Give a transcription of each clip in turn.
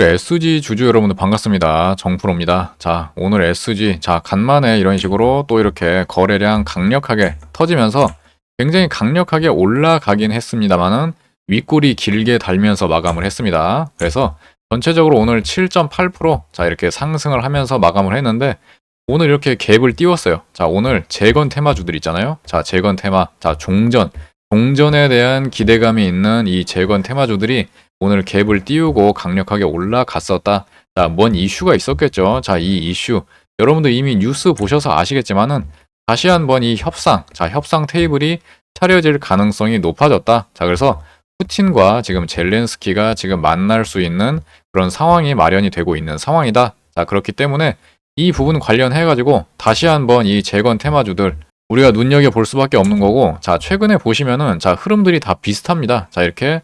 우리 SG 주주 여러분들 반갑습니다. 정프로입니다. 자, 오늘 SG, 자, 간만에 이런 식으로 또 이렇게 거래량 강력하게 터지면서 굉장히 강력하게 올라가긴 했습니다만은 윗골이 길게 달면서 마감을 했습니다. 그래서 전체적으로 오늘 7.8% 자, 이렇게 상승을 하면서 마감을 했는데 오늘 이렇게 갭을 띄웠어요. 자, 오늘 재건 테마주들 있잖아요. 자, 재건 테마, 자, 종전. 종전에 대한 기대감이 있는 이 재건 테마주들이 오늘 갭을 띄우고 강력하게 올라갔었다. 자, 뭔 이슈가 있었겠죠. 자, 이 이슈. 여러분들 이미 뉴스 보셔서 아시겠지만은 다시 한번 이 협상, 자, 협상 테이블이 차려질 가능성이 높아졌다. 자, 그래서 푸틴과 지금 젤렌스키가 지금 만날 수 있는 그런 상황이 마련이 되고 있는 상황이다. 자, 그렇기 때문에 이 부분 관련해 가지고 다시 한번 이 재건 테마주들 우리가 눈여겨 볼 수밖에 없는 거고 자, 최근에 보시면은 자, 흐름들이 다 비슷합니다. 자, 이렇게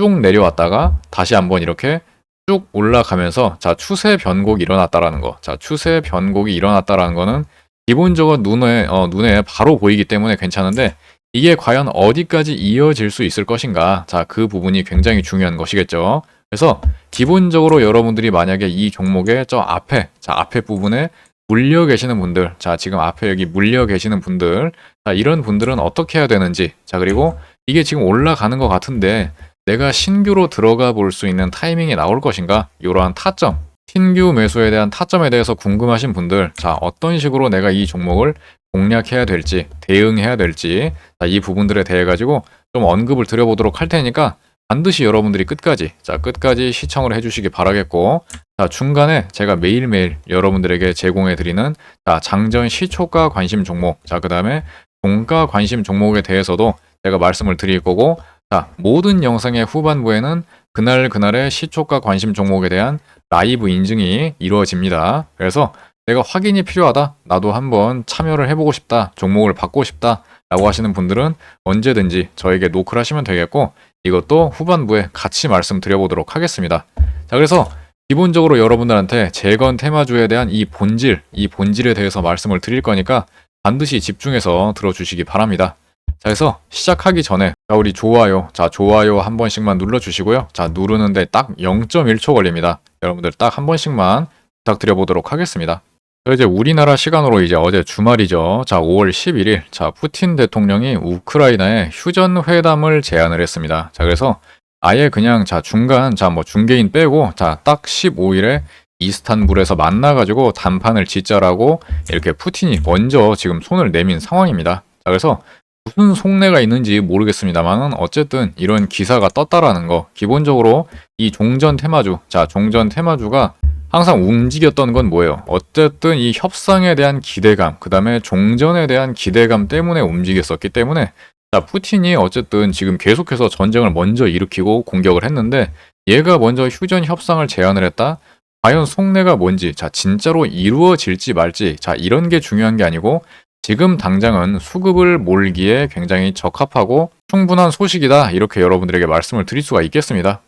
쭉 내려왔다가 다시 한번 이렇게 쭉 올라가면서 자, 추세 변곡이 일어났다라는 거. 자, 추세 변곡이 일어났다라는 거는 기본적으로 눈에 어, 눈에 바로 보이기 때문에 괜찮은데 이게 과연 어디까지 이어질 수 있을 것인가? 자, 그 부분이 굉장히 중요한 것이겠죠. 그래서 기본적으로 여러분들이 만약에 이 종목의 저 앞에, 자, 앞에 부분에 물려 계시는 분들, 자, 지금 앞에 여기 물려 계시는 분들, 자, 이런 분들은 어떻게 해야 되는지, 자, 그리고 이게 지금 올라가는 것 같은데 내가 신규로 들어가 볼 수 있는 타이밍이 나올 것인가? 이러한 타점, 신규 매수에 대한 타점에 대해서 궁금하신 분들, 자, 어떤 식으로 내가 이 종목을 공략해야 될지, 대응해야 될지, 자, 이 부분들에 대해 가지고 좀 언급을 드려보도록 할 테니까 반드시 여러분들이 끝까지, 자, 끝까지 시청을 해주시기 바라겠고, 자, 중간에 제가 매일매일 여러분들에게 제공해 드리는, 자, 장전 시초가 관심 종목, 자, 그 다음에 종가 관심 종목에 대해서도 제가 말씀을 드릴 거고, 자, 모든 영상의 후반부에는 그날 그날의 시초가 관심 종목에 대한 라이브 인증이 이루어집니다. 그래서 내가 확인이 필요하다. 나도 한번 참여를 해보고 싶다. 종목을 받고 싶다. 라고 하시는 분들은 언제든지 저에게 노크를 하시면 되겠고, 이것도 후반부에 같이 말씀드려보도록 하겠습니다. 자, 그래서 기본적으로 여러분들한테 재건 테마주에 대한 이 본질, 이 본질에 대해서 말씀을 드릴 거니까 반드시 집중해서 들어주시기 바랍니다. 자, 그래서 시작하기 전에 자, 우리 좋아요, 자, 좋아요 한 번씩만 눌러 주시고요. 자, 누르는데 딱 0.1초 걸립니다. 여러분들 딱 한 번씩만 부탁드려 보도록 하겠습니다. 자, 이제 우리나라 시간으로 이제 어제 주말이죠. 자, 5월 11일. 자, 푸틴 대통령이 우크라이나에 휴전 회담을 제안을 했습니다. 자, 그래서 아예 그냥 자, 중간 자, 뭐 중개인 빼고 자, 딱 15일에 이스탄불에서 만나가지고 단판을 짓자라고 이렇게 푸틴이 먼저 지금 손을 내민 상황입니다. 자, 그래서 무슨 속내가 있는지 모르겠습니다만은 어쨌든 이런 기사가 떴다라는 거 기본적으로 이 종전 테마주 자 종전 테마주가 항상 움직였던 건 뭐예요? 어쨌든 이 협상에 대한 기대감, 그 다음에 종전에 대한 기대감 때문에 움직였었기 때문에 자, 푸틴이 어쨌든 지금 계속해서 전쟁을 먼저 일으키고 공격을 했는데 얘가 먼저 휴전 협상을 제안을 했다? 과연 속내가 뭔지, 자, 진짜로 이루어질지 말지, 자, 이런 게 중요한 게 아니고 지금 당장은 수급을 몰기에 굉장히 적합하고 충분한 소식이다. 이렇게 여러분들에게 말씀을 드릴 수가 있겠습니다.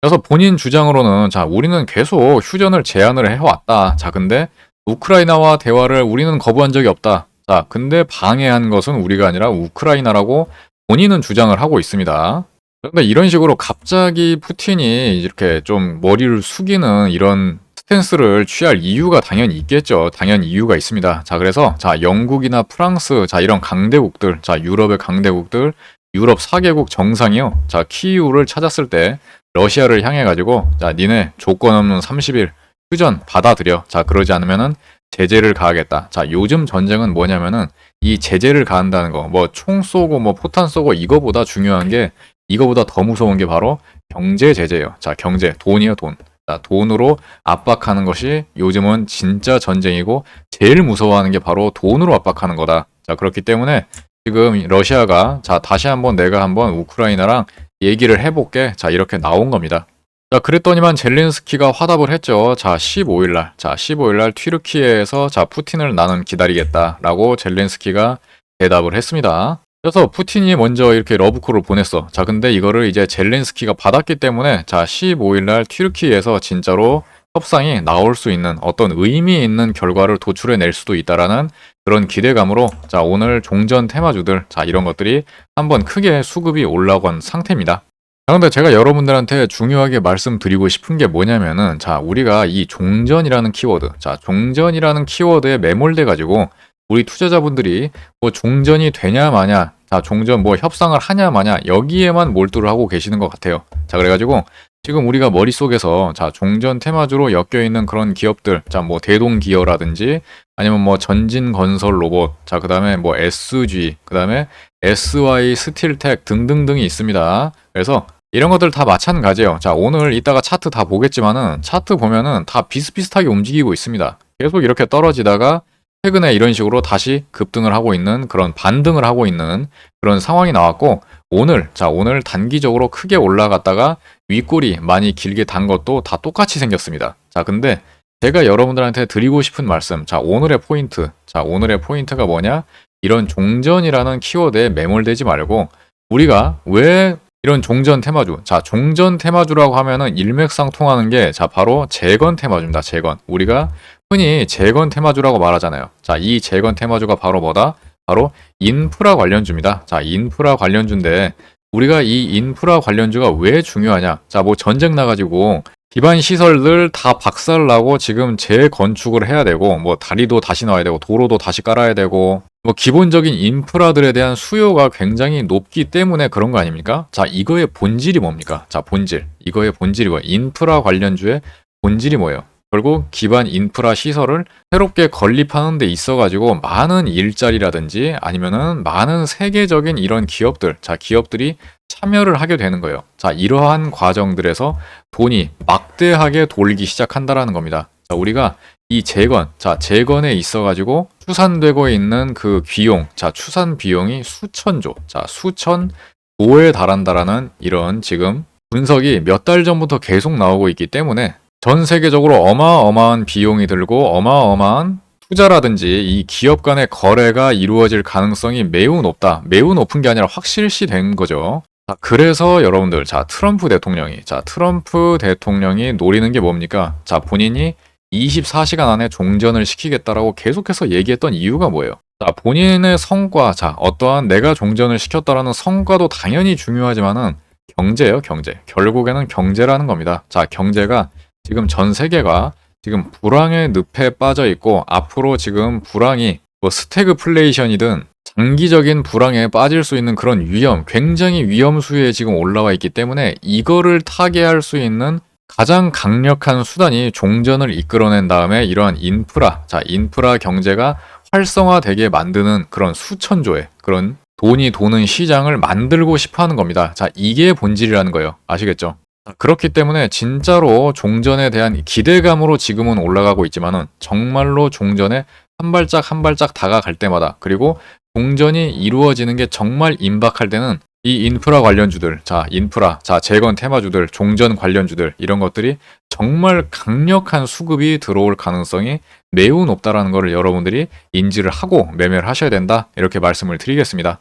그래서 본인 주장으로는 자 우리는 계속 휴전을 제안을 해왔다. 자 근데 우크라이나와 대화를 우리는 거부한 적이 없다. 자 근데 방해한 것은 우리가 아니라 우크라이나라고 본인은 주장을 하고 있습니다. 그런데 이런 식으로 갑자기 푸틴이 이렇게 좀 머리를 숙이는 이런 스탠스를 취할 이유가 당연히 있겠죠. 당연히 이유가 있습니다. 자 그래서 자 영국이나 프랑스 자 이런 강대국들 자 유럽의 강대국들 유럽 4개국 정상이요. 자 키이우를 찾았을 때 러시아를 향해 가지고 자 니네 조건 없는 30일 휴전 받아들여 자 그러지 않으면은 제재를 가하겠다 자 요즘 전쟁은 뭐냐면은 이 제재를 가한다는 거 뭐 총 쏘고 뭐 포탄 쏘고 이거보다 중요한 게 이거보다 더 무서운 게 바로 경제 제재예요 자 경제 돈이요 돈 자, 돈으로 압박하는 것이 요즘은 진짜 전쟁이고 제일 무서워하는 게 바로 돈으로 압박하는 거다. 자, 그렇기 때문에 지금 러시아가 자, 다시 한번 내가 한번 우크라이나랑 얘기를 해볼게. 자, 이렇게 나온 겁니다. 자, 그랬더니만 젤린스키가 화답을 했죠. 자, 15일날. 자, 15일날 튀르키예에서 자, 푸틴을 나는 기다리겠다라고 젤린스키가 대답을 했습니다. 그래서 푸틴이 먼저 이렇게 러브콜을 보냈어. 자, 근데 이거를 이제 젤렌스키가 받았기 때문에 자, 15일 날 튀르키예에서 진짜로 협상이 나올 수 있는 어떤 의미 있는 결과를 도출해 낼 수도 있다라는 그런 기대감으로 자, 오늘 종전 테마주들 자, 이런 것들이 한번 크게 수급이 올라간 상태입니다. 자, 근데 제가 여러분들한테 중요하게 말씀드리고 싶은 게 뭐냐면은, 자, 우리가 이 종전이라는 키워드, 자, 종전이라는 키워드에 매몰돼 가지고, 우리 투자자분들이 뭐 종전이 되냐 마냐, 자, 종전 뭐 협상을 하냐 마냐, 여기에만 몰두를 하고 계시는 것 같아요. 자, 그래가지고, 지금 우리가 머릿속에서, 자, 종전 테마주로 엮여 있는 그런 기업들, 자, 뭐 대동기어라든지, 아니면 뭐 전진 건설 로봇, 자, 그 다음에 뭐 SG, 그 다음에 SY 스틸텍 등등등이 있습니다. 그래서 이런 것들 다 마찬가지예요. 자, 오늘 이따가 차트 다 보겠지만은 차트 보면은 다 비슷비슷하게 움직이고 있습니다. 계속 이렇게 떨어지다가 최근에 이런 식으로 다시 급등을 하고 있는 그런 반등을 하고 있는 그런 상황이 나왔고 오늘 자, 오늘 단기적으로 크게 올라갔다가 윗골이 많이 길게 단 것도 다 똑같이 생겼습니다. 자, 근데 제가 여러분들한테 드리고 싶은 말씀. 자, 오늘의 포인트. 자, 오늘의 포인트가 뭐냐? 이런 종전이라는 키워드에 매몰되지 말고 우리가 왜 이런 종전 테마주. 자, 종전 테마주라고 하면은 일맥상통하는 게 자, 바로 재건 테마주입니다. 재건. 우리가 흔히 재건 테마주라고 말하잖아요. 자, 이 재건 테마주가 바로 뭐다? 바로 인프라 관련주입니다. 자, 인프라 관련주인데 우리가 이 인프라 관련주가 왜 중요하냐? 자, 뭐 전쟁 나가지고 기반 시설들 다 박살나고 지금 재건축을 해야 되고 뭐 다리도 다시 나와야 되고 도로도 다시 깔아야 되고 뭐 기본적인 인프라들에 대한 수요가 굉장히 높기 때문에 그런 거 아닙니까? 자, 이거의 본질이 뭡니까? 자, 본질. 이거의 본질이 뭐예요? 인프라 관련주의 본질이 뭐예요? 결국 기반 인프라 시설을 새롭게 건립하는 데 있어 가지고 많은 일자리라든지 아니면은 많은 세계적인 이런 기업들, 자, 기업들이 참여를 하게 되는 거예요. 자, 이러한 과정들에서 돈이 막대하게 돌기 시작한다라는 겁니다. 자, 우리가 이 재건, 자, 재건에 있어 가지고 추산되고 있는 그 비용, 자, 추산 비용이 수천조, 자, 수천 조에 달한다라는 이런 지금 분석이 몇 달 전부터 계속 나오고 있기 때문에 전 세계적으로 어마어마한 비용이 들고 어마어마한 투자라든지 이 기업 간의 거래가 이루어질 가능성이 매우 높다. 매우 높은 게 아니라 확실시 된 거죠. 자, 그래서 여러분들, 자, 트럼프 대통령이, 자, 트럼프 대통령이 노리는 게 뭡니까? 자, 본인이 24시간 안에 종전을 시키겠다라고 계속해서 얘기했던 이유가 뭐예요? 자, 본인의 성과, 자, 어떠한 내가 종전을 시켰다라는 성과도 당연히 중요하지만은 경제예요, 경제. 결국에는 경제라는 겁니다. 자, 경제가 지금 전 세계가 지금 불황의 늪에 빠져 있고 앞으로 지금 불황이 뭐 스태그플레이션이든 장기적인 불황에 빠질 수 있는 그런 위험, 굉장히 위험 수위에 지금 올라와 있기 때문에 이거를 타개할 수 있는 가장 강력한 수단이 종전을 이끌어낸 다음에 이러한 인프라, 자, 인프라 경제가 활성화되게 만드는 그런 수천조의 그런 돈이 도는 시장을 만들고 싶어 하는 겁니다. 자, 이게 본질이라는 거예요. 아시겠죠? 그렇기 때문에 진짜로 종전에 대한 기대감으로 지금은 올라가고 있지만은 정말로 종전에 한 발짝 한 발짝 다가갈 때마다 그리고 종전이 이루어지는 게 정말 임박할 때는 이 인프라 관련주들, 자, 인프라, 자, 재건 테마주들, 종전 관련주들, 이런 것들이 정말 강력한 수급이 들어올 가능성이 매우 높다라는 것을 여러분들이 인지를 하고 매매를 하셔야 된다. 이렇게 말씀을 드리겠습니다.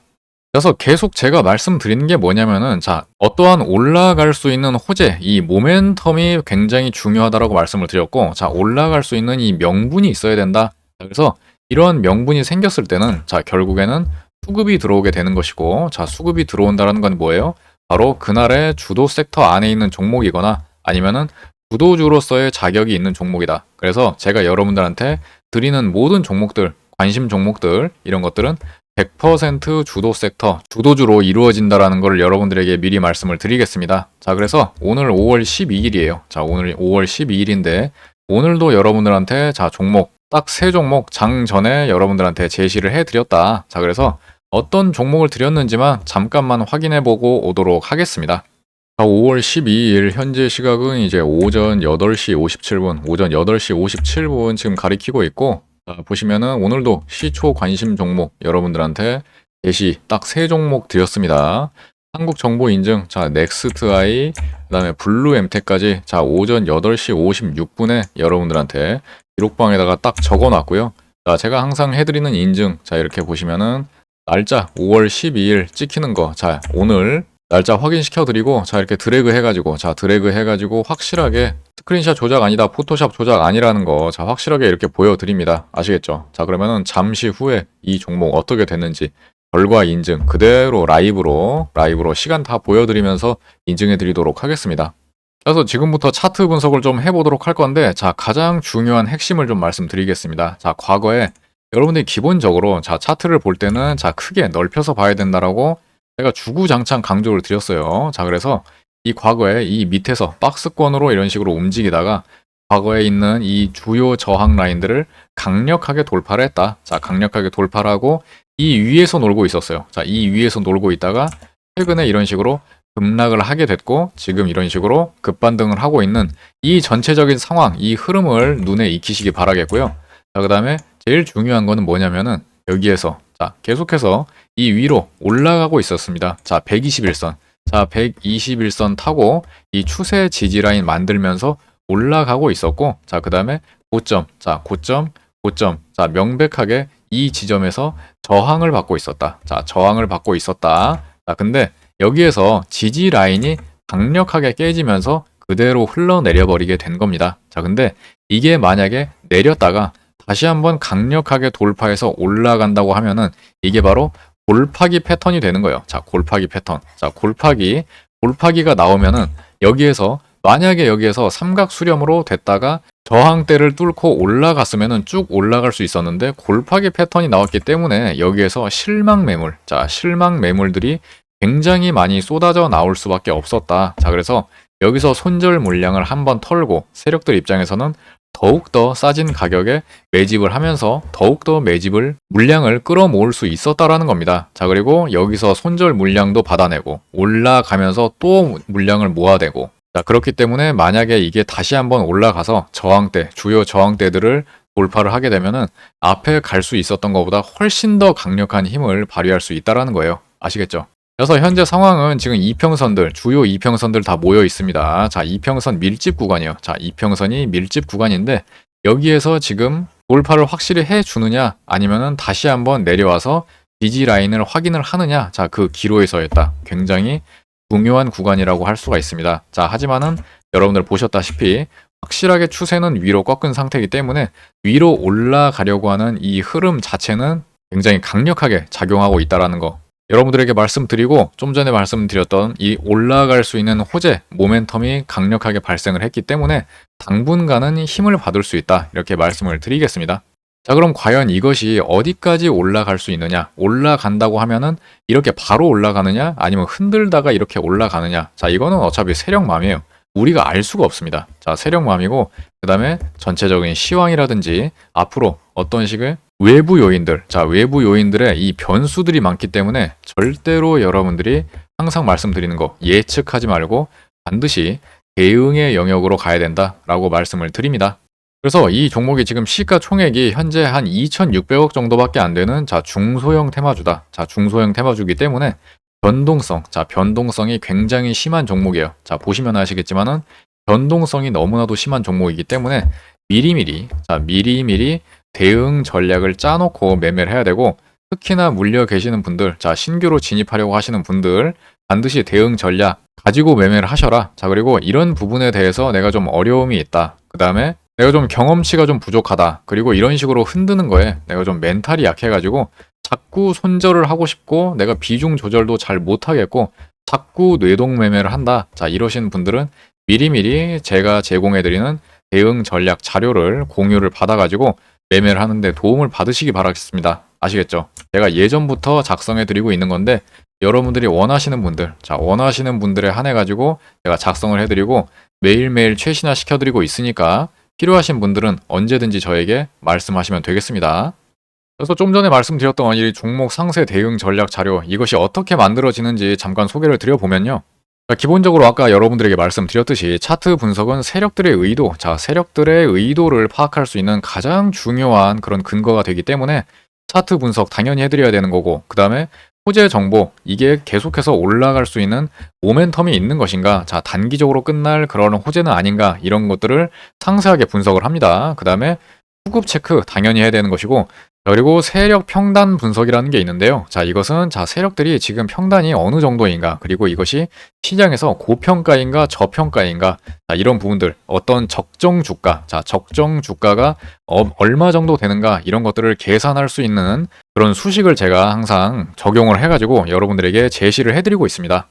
그래서 계속 제가 말씀드리는 게 뭐냐면은, 자, 어떠한 올라갈 수 있는 호재, 이 모멘텀이 굉장히 중요하다라고 말씀을 드렸고, 자, 올라갈 수 있는 이 명분이 있어야 된다. 그래서 이러한 명분이 생겼을 때는, 자, 결국에는 수급이 들어오게 되는 것이고, 자, 수급이 들어온다는 건 뭐예요? 바로 그날의 주도 섹터 안에 있는 종목이거나 아니면은 주도주로서의 자격이 있는 종목이다. 그래서 제가 여러분들한테 드리는 모든 종목들, 관심 종목들, 이런 것들은 100% 주도 섹터, 주도주로 이루어진다라는 것을 여러분들에게 미리 말씀을 드리겠습니다. 자, 그래서 오늘 5월 12일이에요. 자, 오늘 5월 12일인데 오늘도 여러분들한테 자, 종목 딱 세 종목 장 전에 여러분들한테 제시를 해 드렸다. 자, 그래서 어떤 종목을 드렸는지만 잠깐만 확인해 보고 오도록 하겠습니다. 자, 5월 12일 현재 시각은 이제 오전 8시 57분, 오전 8시 57분 지금 가리키고 있고 자, 보시면은 오늘도 시초 관심 종목 여러분들한테 제시 딱 세 종목 드렸습니다. 한국 정보 인증, 자, 넥스트 아이, 그다음에 블루 엠텍까지 자, 오전 8시 56분에 여러분들한테 기록방에다가 딱 적어 놨고요. 자, 제가 항상 해 드리는 인증. 자, 이렇게 보시면은 날짜 5월 12일 찍히는 거. 자, 오늘 날짜 확인시켜 드리고 자, 이렇게 드래그 해 가지고 자, 드래그 해 가지고 확실하게 스크린샷 조작 아니다, 포토샵 조작 아니라는 거, 자, 확실하게 이렇게 보여드립니다. 아시겠죠? 자, 그러면은 잠시 후에 이 종목 어떻게 됐는지 결과 인증 그대로 라이브로 라이브로 시간 다 보여드리면서 인증해 드리도록 하겠습니다. 그래서 지금부터 차트 분석을 좀 해보도록 할 건데 자 가장 중요한 핵심을 좀 말씀드리겠습니다. 자 과거에 여러분들이 기본적으로 자 차트를 볼 때는 자 크게 넓혀서 봐야 된다라고 제가 주구장창 강조를 드렸어요. 자 그래서 이 과거에 이 밑에서 박스권으로 이런 식으로 움직이다가 과거에 있는 이 주요 저항 라인들을 강력하게 돌파를 했다. 자 강력하게 돌파를 하고 이 위에서 놀고 있었어요. 자 이 위에서 놀고 있다가 최근에 이런 식으로 급락을 하게 됐고 지금 이런 식으로 급반등을 하고 있는 이 전체적인 상황, 이 흐름을 눈에 익히시기 바라겠고요. 자, 그 다음에 제일 중요한 거는 뭐냐면은 여기에서 자, 계속해서 이 위로 올라가고 있었습니다. 자, 121선. 자, 121선 타고 이 추세 지지 라인 만들면서 올라가고 있었고 자, 그 다음에 고점. 자, 고점, 고점. 자, 명백하게 이 지점에서 저항을 받고 있었다. 자, 저항을 받고 있었다. 자, 근데 여기에서 지지 라인이 강력하게 깨지면서 그대로 흘러내려 버리게 된 겁니다. 자, 근데 이게 만약에 내렸다가 다시 한번 강력하게 돌파해서 올라간다고 하면은 이게 바로 골파기 패턴이 되는 거예요. 자, 골파기 패턴. 자, 골파기. 골파기가 나오면은 여기에서 만약에 여기에서 삼각 수렴으로 됐다가 저항대를 뚫고 올라갔으면은 쭉 올라갈 수 있었는데 골파기 패턴이 나왔기 때문에 여기에서 실망 매물, 자, 실망 매물들이 굉장히 많이 쏟아져 나올 수밖에 없었다. 자, 그래서 여기서 손절 물량을 한번 털고 세력들 입장에서는 더욱더 싸진 가격에 매집을 하면서 더욱더 매집을 물량을 끌어모을 수 있었다라는 겁니다. 자, 그리고 여기서 손절 물량도 받아내고 올라가면서 또 물량을 모아대고 자, 그렇기 때문에 만약에 이게 다시 한번 올라가서 저항대, 주요 저항대들을 돌파를 하게 되면은 앞에 갈 수 있었던 것보다 훨씬 더 강력한 힘을 발휘할 수 있다라는 거예요. 아시겠죠? 그래서 현재 상황은 지금 이평선들, 주요 이평선들 다 모여 있습니다. 자, 이평선 밀집 구간이요. 자, 이평선이 밀집 구간인데 여기에서 지금 돌파를 확실히 해 주느냐 아니면은 다시 한번 내려와서 지지 라인을 확인을 하느냐. 자, 그 기로에서였다. 굉장히 중요한 구간이라고 할 수가 있습니다. 자, 하지만은 여러분들 보셨다시피 확실하게 추세는 위로 꺾은 상태이기 때문에 위로 올라가려고 하는 이 흐름 자체는 굉장히 강력하게 작용하고 있다라는 거 여러분들에게 말씀드리고 좀 전에 말씀드렸던 이 올라갈 수 있는 호재, 모멘텀이 강력하게 발생을 했기 때문에 당분간은 힘을 받을 수 있다. 이렇게 말씀을 드리겠습니다. 자, 그럼 과연 이것이 어디까지 올라갈 수 있느냐? 올라간다고 하면은 이렇게 바로 올라가느냐? 아니면 흔들다가 이렇게 올라가느냐? 자, 이거는 어차피 세력맘이에요. 우리가 알 수가 없습니다. 자, 세력맘이고, 그 다음에 전체적인 시황이라든지 앞으로 어떤 식의 외부 요인들, 자, 외부 요인들의 이 변수들이 많기 때문에 절대로 여러분들이 항상 말씀드리는 거 예측하지 말고 반드시 대응의 영역으로 가야 된다라고 말씀을 드립니다. 그래서 이 종목이 지금 시가 총액이 현재 한 2,600억 정도밖에 안 되는 자 중소형 테마주다. 자 중소형 테마주기 때문에 변동성, 자 변동성이 굉장히 심한 종목이에요. 자 보시면 아시겠지만은 변동성이 너무나도 심한 종목이기 때문에 미리미리, 자 미리미리 대응 전략을 짜놓고 매매를 해야 되고 특히나 물려 계시는 분들, 자 신규로 진입하려고 하시는 분들 반드시 대응 전략 가지고 매매를 하셔라. 자 그리고 이런 부분에 대해서 내가 좀 어려움이 있다. 그 다음에 내가 좀 경험치가 좀 부족하다. 그리고 이런 식으로 흔드는 거에 내가 좀 멘탈이 약해가지고 자꾸 손절을 하고 싶고 내가 비중 조절도 잘 못하겠고 자꾸 뇌동 매매를 한다. 자 이러신 분들은 미리미리 제가 제공해드리는 대응 전략 자료를 공유를 받아가지고 매매를 하는데 도움을 받으시기 바라겠습니다. 아시겠죠? 제가 예전부터 작성해 드리고 있는 건데 여러분들이 원하시는 분들, 자 원하시는 분들에 한해 가지고 제가 작성을 해드리고 매일매일 최신화 시켜드리고 있으니까 필요하신 분들은 언제든지 저에게 말씀하시면 되겠습니다. 그래서 좀 전에 말씀드렸던 이 종목 상세 대응 전략 자료 이것이 어떻게 만들어지는지 잠깐 소개를 드려보면요. 자, 기본적으로 아까 여러분들에게 말씀드렸듯이 차트 분석은 세력들의 의도, 자 세력들의 의도를 파악할 수 있는 가장 중요한 그런 근거가 되기 때문에 차트 분석 당연히 해드려야 되는 거고 그 다음에 호재 정보 이게 계속해서 올라갈 수 있는 모멘텀이 있는 것인가 자 단기적으로 끝날 그런 호재는 아닌가 이런 것들을 상세하게 분석을 합니다. 그 다음에 수급 체크 당연히 해야 되는 것이고 자, 그리고 세력 평단 분석이라는 게 있는데요. 자, 이것은 자, 세력들이 지금 평단이 어느 정도인가, 그리고 이것이 시장에서 고평가인가 저평가인가, 자, 이런 부분들, 어떤 적정 주가, 자, 적정 주가가 어, 얼마 정도 되는가, 이런 것들을 계산할 수 있는 그런 수식을 제가 항상 적용을 해가지고 여러분들에게 제시를 해드리고 있습니다.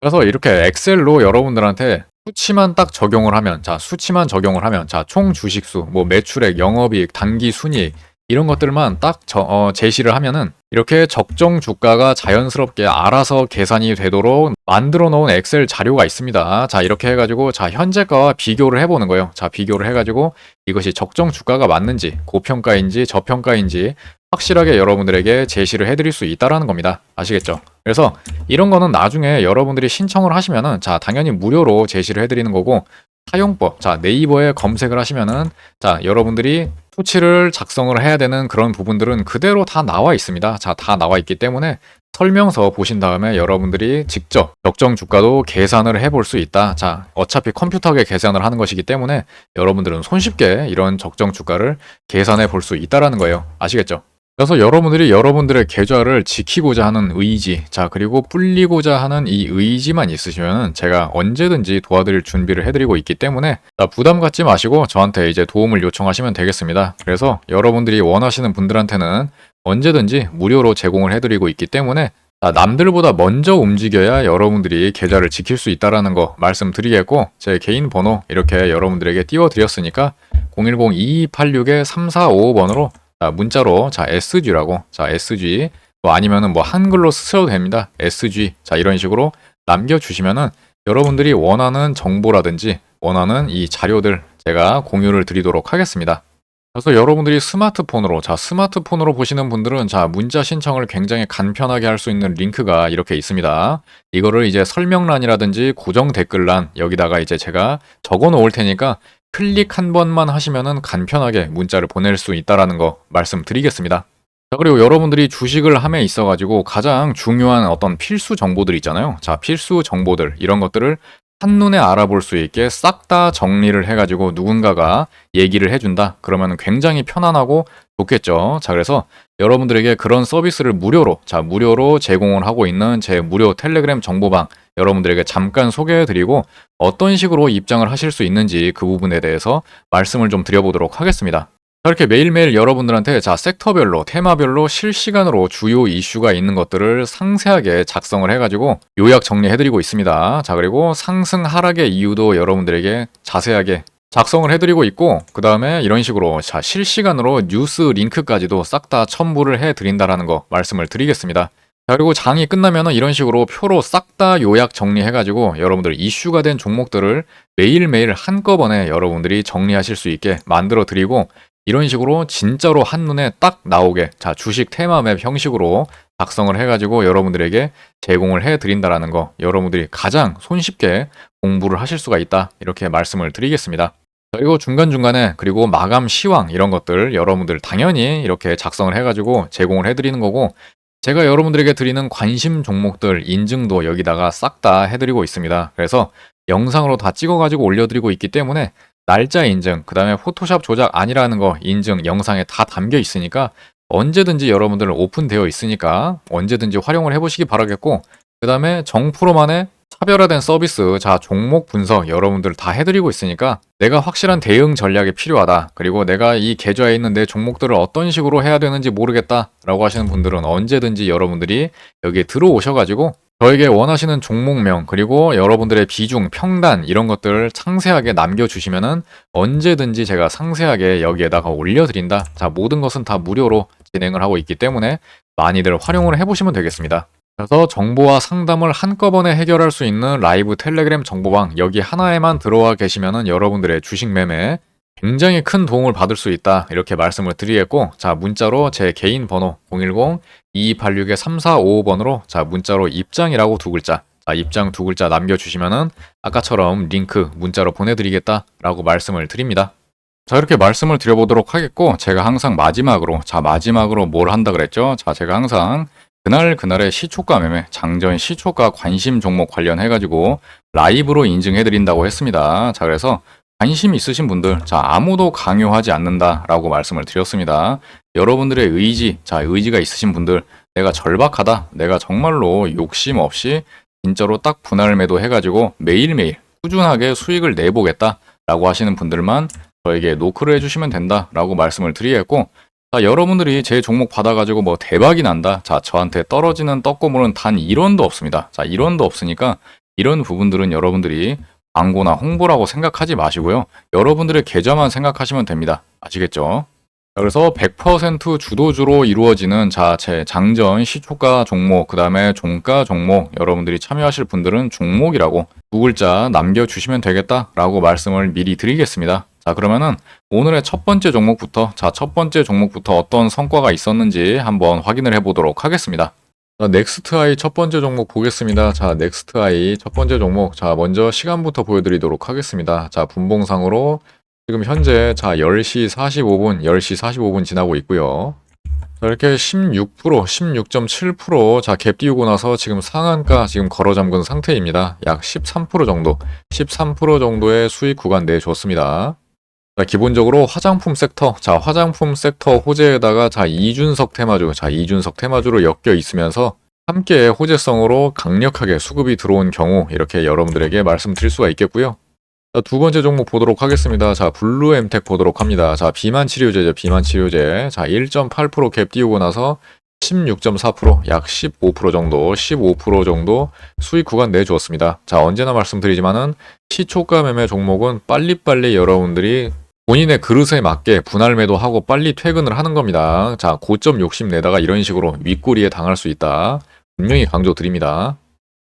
그래서 이렇게 엑셀로 여러분들한테 수치만 딱 적용을 하면, 자, 수치만 적용을 하면, 자, 총 주식수, 뭐 매출액, 영업이익, 단기 순이익, 이런 것들만 딱 저- 어, 제시를 하면은 이렇게 적정 주가가 자연스럽게 알아서 계산이 되도록 만들어 놓은 엑셀 자료가 있습니다. 자, 이렇게 해가지고, 자, 현재가와 비교를 해보는 거예요. 자, 비교를 해가지고 이것이 적정 주가가 맞는지, 고평가인지, 저평가인지 확실하게 여러분들에게 제시를 해드릴 수 있다라는 겁니다. 아시겠죠? 그래서 이런 거는 나중에 여러분들이 신청을 하시면은, 자, 당연히 무료로 제시를 해드리는 거고, 사용법, 자, 네이버에 검색을 하시면은, 자, 여러분들이 수치를 작성을 해야 되는 그런 부분들은 그대로 다 나와 있습니다. 자, 다 나와 있기 때문에 설명서 보신 다음에 여러분들이 직접 적정 주가도 계산을 해볼 수 있다. 자, 어차피 컴퓨터에 계산을 하는 것이기 때문에 여러분들은 손쉽게 이런 적정 주가를 계산해 볼 수 있다라는 거예요. 아시겠죠? 그래서 여러분들이 여러분들의 계좌를 지키고자 하는 의지, 자, 그리고 불리고자 하는 이 의지만 있으시면 제가 언제든지 도와드릴 준비를 해드리고 있기 때문에 자, 부담 갖지 마시고 저한테 이제 도움을 요청하시면 되겠습니다. 그래서 여러분들이 원하시는 분들한테는 언제든지 무료로 제공을 해드리고 있기 때문에 자, 남들보다 먼저 움직여야 여러분들이 계좌를 지킬 수 있다라는 거 말씀드리겠고 제 개인 번호 이렇게 여러분들에게 띄워드렸으니까 010-2286-3455번으로 자, 문자로 자 SG라고 자 SG 또 아니면은 뭐 한글로 쓰셔도 됩니다. SG 자 이런 식으로 남겨주시면은 여러분들이 원하는 정보라든지 원하는 이 자료들 제가 공유를 드리도록 하겠습니다. 그래서 여러분들이 스마트폰으로 자 스마트폰으로 보시는 분들은 자 문자 신청을 굉장히 간편하게 할 수 있는 링크가 이렇게 있습니다. 이거를 이제 설명란이라든지 고정 댓글란 여기다가 이제 제가 적어 놓을 테니까 클릭 한 번만 하시면은 간편하게 문자를 보낼 수 있다라는 거 말씀드리겠습니다. 자, 그리고 여러분들이 주식을 함에 있어가지고 가장 중요한 어떤 필수 정보들 있잖아요. 자, 필수 정보들, 이런 것들을 한눈에 알아볼 수 있게 싹 다 정리를 해가지고 누군가가 얘기를 해준다. 그러면 굉장히 편안하고 좋겠죠. 자, 그래서 여러분들에게 그런 서비스를 무료로, 자, 무료로 제공을 하고 있는 제 무료 텔레그램 정보방 여러분들에게 잠깐 소개해드리고 어떤 식으로 입장을 하실 수 있는지 그 부분에 대해서 말씀을 좀 드려보도록 하겠습니다. 자, 이렇게 매일매일 여러분들한테 자 섹터별로 테마별로 실시간으로 주요 이슈가 있는 것들을 상세하게 작성을 해가지고 요약 정리해드리고 있습니다. 자 그리고 상승 하락의 이유도 여러분들에게 자세하게 작성을 해드리고 있고 그 다음에 이런 식으로 자 실시간으로 뉴스 링크까지도 싹 다 첨부를 해드린다라는 거 말씀을 드리겠습니다. 자, 그리고 장이 끝나면은 이런 식으로 표로 싹 다 요약 정리해가지고 여러분들 이슈가 된 종목들을 매일매일 한꺼번에 여러분들이 정리하실 수 있게 만들어 드리고 이런 식으로 진짜로 한눈에 딱 나오게 자 주식 테마맵 형식으로 작성을 해가지고 여러분들에게 제공을 해드린다라는 거 여러분들이 가장 손쉽게 공부를 하실 수가 있다 이렇게 말씀을 드리겠습니다. 그리고 중간중간에 그리고 마감 시황 이런 것들 여러분들 당연히 이렇게 작성을 해가지고 제공을 해드리는 거고 제가 여러분들에게 드리는 관심 종목들 인증도 여기다가 싹 다 해드리고 있습니다. 그래서 영상으로 다 찍어가지고 올려드리고 있기 때문에 날짜 인증, 그 다음에 포토샵 조작 아니라는 거 인증 영상에 다 담겨 있으니까 언제든지 여러분들 오픈되어 있으니까 언제든지 활용을 해보시기 바라겠고 그 다음에 정프로만의 차별화된 서비스, 자 종목 분석 여러분들 다 해드리고 있으니까 내가 확실한 대응 전략이 필요하다. 그리고 내가 이 계좌에 있는 내 종목들을 어떤 식으로 해야 되는지 모르겠다라고 하시는 분들은 언제든지 여러분들이 여기에 들어오셔가지고 저에게 원하시는 종목명 그리고 여러분들의 비중, 평단 이런 것들을 상세하게 남겨주시면은 언제든지 제가 상세하게 여기에다가 올려드린다. 자 모든 것은 다 무료로 진행을 하고 있기 때문에 많이들 활용을 해보시면 되겠습니다. 그래서 정보와 상담을 한꺼번에 해결할 수 있는 라이브 텔레그램 정보방 여기 하나에만 들어와 계시면은 여러분들의 주식 매매에 굉장히 큰 도움을 받을 수 있다 이렇게 말씀을 드리겠고 자 문자로 제 개인 번호 010-2286-3455번으로 자 문자로 입장이라고 두 글자 자 입장 두 글자 남겨주시면은 아까처럼 링크 문자로 보내드리겠다라고 말씀을 드립니다. 자 이렇게 말씀을 드려보도록 하겠고 제가 항상 마지막으로 자 마지막으로 뭘 한다 그랬죠? 자 제가 항상 그날 그날의 시초가 매매, 장전 시초가 관심 종목 관련해 가지고 라이브로 인증해 드린다고 했습니다. 자 그래서 관심 있으신 분들, 자, 아무도 강요하지 않는다라고 말씀을 드렸습니다. 여러분들의 의지, 자, 의지가 있으신 분들, 내가 절박하다, 내가 정말로 욕심 없이 진짜로 딱 분할 매도 해가지고 매일매일 꾸준하게 수익을 내보겠다 라고 하시는 분들만 저에게 노크를 해주시면 된다 라고 말씀을 드리겠고, 자, 여러분들이 제 종목 받아가지고 뭐 대박이 난다. 자, 저한테 떨어지는 떡고물은 단 1원도 없습니다. 자, 1원도 없으니까 이런 부분들은 여러분들이 광고나 홍보라고 생각하지 마시고요. 여러분들의 계좌만 생각하시면 됩니다. 아시겠죠? 자, 그래서 100% 주도주로 이루어지는 자, 제 장전 시초가 종목, 그 다음에 종가 종목, 여러분들이 참여하실 분들은 종목이라고 두 글자 남겨주시면 되겠다라고 말씀을 미리 드리겠습니다. 자, 그러면은 오늘의 첫 번째 종목부터, 자, 첫 번째 종목부터 어떤 성과가 있었는지 한번 확인을 해보도록 하겠습니다. 자, 넥스트 아이 첫 번째 종목 보겠습니다. 자, 넥스트 아이 첫 번째 종목. 자, 먼저 시간부터 보여드리도록 하겠습니다. 자, 분봉상으로 지금 현재 자, 10시 45분, 10시 45분 지나고 있고요. 자, 이렇게 16%, 16.7% 자, 갭 띄우고 나서 지금 상한가 지금 걸어 잠근 상태입니다. 약 13% 정도, 13% 정도의 수익 구간 내줬습니다. 자, 기본적으로 화장품 섹터, 자, 화장품 섹터 호재에다가 자, 이준석 테마주, 자, 이준석 테마주로 엮여 있으면서 함께 호재성으로 강력하게 수급이 들어온 경우 이렇게 여러분들에게 말씀드릴 수가 있겠고요. 자, 두 번째 종목 보도록 하겠습니다. 자, 블루 엠텍 보도록 합니다. 자, 비만 치료제죠. 비만 치료제. 자, 1.8%갭 띄우고 나서 16.4%, 약 15% 정도, 15% 정도 수익 구간 내주었습니다. 자, 언제나 말씀드리지만은 시초가 매매 종목은 빨리빨리 여러분들이 본인의 그릇에 맞게 분할 매도하고 빨리 퇴근을 하는 겁니다. 자, 고점 욕심 내다가 이런 식으로 윗꼬리에 당할 수 있다. 분명히 강조 드립니다.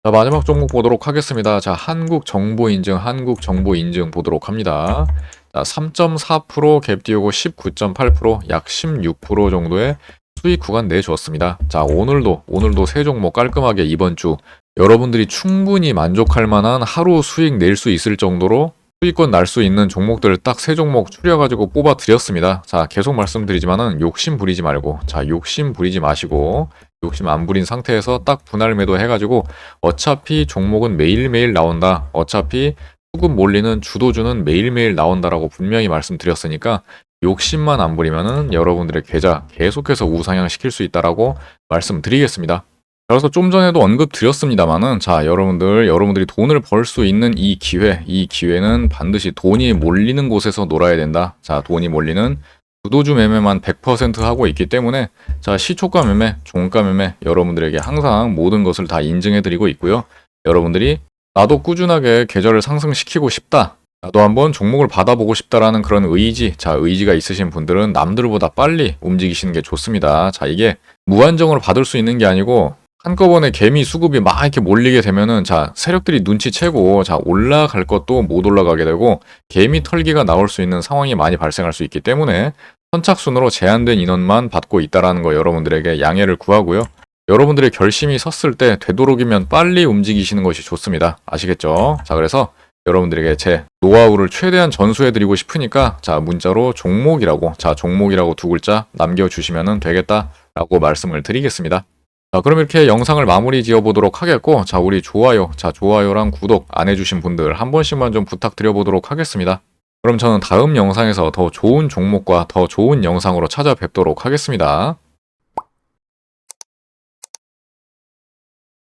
자, 마지막 종목 보도록 하겠습니다. 자, 한국 정보 인증, 한국 정보 인증 보도록 합니다. 자, 3.4%갭 띄우고 19.8%, 약 16% 정도의 수익 구간 내주었습니다. 자, 오늘도, 오늘도 세 종목 깔끔하게 이번 주 여러분들이 충분히 만족할 만한 하루 수익 낼 수 있을 정도로 수익권 날 수 있는 종목들을 딱 세 종목 추려가지고 뽑아 드렸습니다. 자, 계속 말씀드리지만은 욕심 부리지 말고, 자, 욕심 부리지 마시고, 욕심 안 부린 상태에서 딱 분할 매도 해가지고, 어차피 종목은 매일매일 나온다. 어차피 수급 몰리는 주도주는 매일매일 나온다라고 분명히 말씀드렸으니까, 욕심만 안 부리면은 여러분들의 계좌 계속해서 우상향 시킬 수 있다라고 말씀드리겠습니다. 그래서 좀 전에도 언급 드렸습니다만은 자 여러분들 여러분들이 돈을 벌 수 있는 이 기회 이 기회는 반드시 돈이 몰리는 곳에서 놀아야 된다. 자 돈이 몰리는 주도주 매매만 100% 하고 있기 때문에 자 시초가 매매 종가 매매 여러분들에게 항상 모든 것을 다 인증해 드리고 있고요. 여러분들이 나도 꾸준하게 계좌를 상승시키고 싶다. 나도 한번 종목을 받아보고 싶다라는 그런 의지, 자, 의지가 있으신 분들은 남들보다 빨리 움직이시는 게 좋습니다. 자, 이게 무한정으로 받을 수 있는 게 아니고 한꺼번에 개미 수급이 막 이렇게 몰리게 되면은 자 세력들이 눈치채고 자 올라갈 것도 못 올라가게 되고 개미 털기가 나올 수 있는 상황이 많이 발생할 수 있기 때문에 선착순으로 제한된 인원만 받고 있다라는 거 여러분들에게 양해를 구하고요. 여러분들의 결심이 섰을 때 되도록이면 빨리 움직이시는 것이 좋습니다. 아시겠죠? 자 그래서 여러분들에게 제 노하우를 최대한 전수해드리고 싶으니까 자 문자로 종목이라고 자 종목이라고 두 글자 남겨주시면 되겠다라고 말씀을 드리겠습니다. 자, 그럼 이렇게 영상을 마무리 지어 보도록 하겠고, 자, 우리 좋아요, 자, 좋아요랑 구독 안 해주신 분들 한 번씩만 좀 부탁드려 보도록 하겠습니다. 그럼 저는 다음 영상에서 더 좋은 종목과 더 좋은 영상으로 찾아뵙도록 하겠습니다.